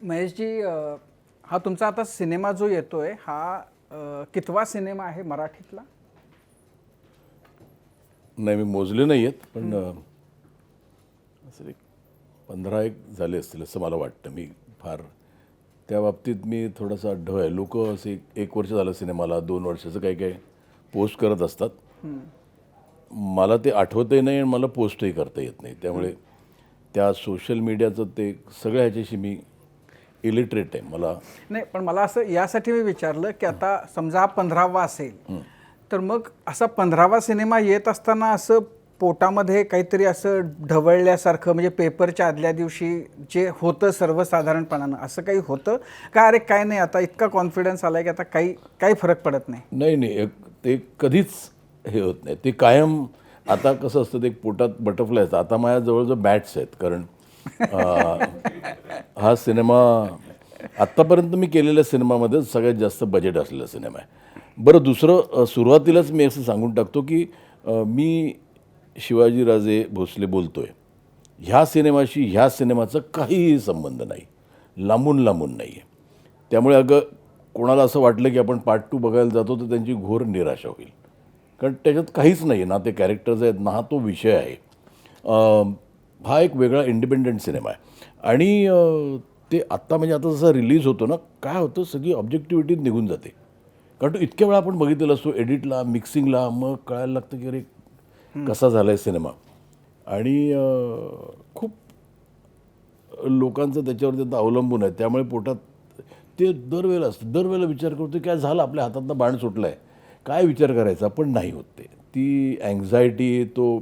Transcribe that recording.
महेशजी हा तुमचा आता सिनेमा जो येतोय हा कितवा सिनेमा आहे मराठीतला? नाही मी मोजले नाही आहेत पण असं एक पंधरा एक झाले असतील असं मला वाटतं. मी फार त्या बाबतीत मी थोडासा अड्ढव आहे. लोक असे एक- एक वर्ष झालं सिनेमाला दोन वर्षाचं काही काही पोस्ट करत असतात. मला ते आठवतही नाही आणि मला पोस्टही करता येत नाही. त्यामुळे त्या सोशल मीडियाचं ते सगळ्या ह्याच्याशी मी इलिटरेट आहे मला नाही पण मला असं यासाठी मी विचारलं की आता समजा हा पंधरावा असेल तर मग असा पंधरावा सिनेमा येत असताना असं पोटामध्ये काहीतरी असं ढवळल्यासारखं म्हणजे पेपरच्या आदल्या दिवशी जे होतं सर्वसाधारणपणानं असं काही होतं? का अरे काय नाही आता इतका कॉन्फिडन्स आलाय की आता काही काही फरक पडत नाही? नाही नाही एक- ते कधीच हे होत नाही. ते कायम आता कसं असतं ते पोटात बटरफ्लाय असतं आता माझ्या जवळजवळ बॅट्स आहेत कारण हा सिनेमा आत्तापर्यंत मी केलेल्या सिनेमामध्ये सगळ्यात जास्त बजेट असलेला सिनेमा आहे. बरं दुसरं सुरुवातीलाच मी असं सांगून टाकतो की मी शिवाजीराजे भोसले बोलतो आहे ह्या सिनेमाशी ह्या सिनेमाचा काहीही संबंध नाही. लांबून लांबून नाही आहे त्यामुळे अगं कोणाला असं वाटलं की आपण पार्ट टू बघायला जातो तर त्यांची घोर निराशा होईल. कारण त्याच्यात काहीच नाही आहे ना ते कॅरेक्टर्स आहेत ना हा तो विषय आहे. हा एक वेगळा इंडिपेंडंट सिनेमा आहे. आणि ते आत्ता म्हणजे आता जसं रिलीज होतो ना काय होतं सगळी ऑब्जेक्टिव्हिटी निघून जाते. कारण तो इतक्या वेळा आपण बघितलेला असतो एडिटला मिक्सिंगला मग कळायला लागतं की अरे कसा झाला आहे सिनेमा आणि खूप लोकांचं त्याच्यावरती आता अवलंबून आहे. त्यामुळे पोटात ते दरवेळेला असतं. दरवेळेला विचार करतो काय झालं आपल्या हातातनं बाण सुटलं आहे काय विचार करायचा? पण नाही होत ते. ती अँझायटी तो